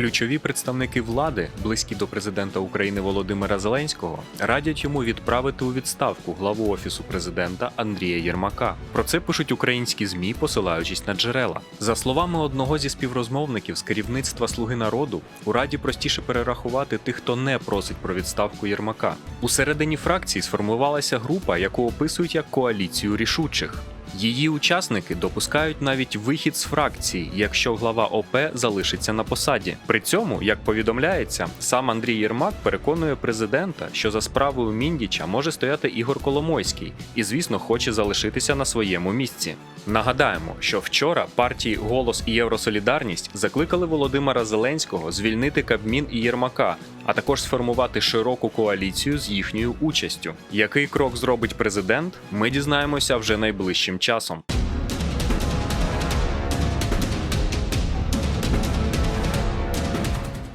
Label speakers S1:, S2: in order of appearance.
S1: Ключові представники влади, близькі до президента України Володимира Зеленського, радять йому відправити у відставку главу офісу президента Андрія Єрмака. Про це пишуть українські змі, посилаючись на джерела. За словами одного зі співрозмовників з керівництва Слуги народу, у раді простіше перерахувати тих, хто не просить про відставку Єрмака. Усередині фракції сформувалася група, яку описують як коаліцію рішучих. Її учасники допускають навіть вихід з фракції, якщо глава ОП залишиться на посаді. При цьому, як повідомляється, сам Андрій Єрмак переконує президента, що за справою Міндіча може стояти Ігор Коломойський, і, звісно, хоче залишитися на своєму місці. Нагадаємо, що вчора партії Голос і Євросолідарність закликали Володимира Зеленського звільнити Кабмін і Єрмака, а також сформувати широку коаліцію з їхньою участю. Який крок зробить президент, ми дізнаємося вже найближчим часом.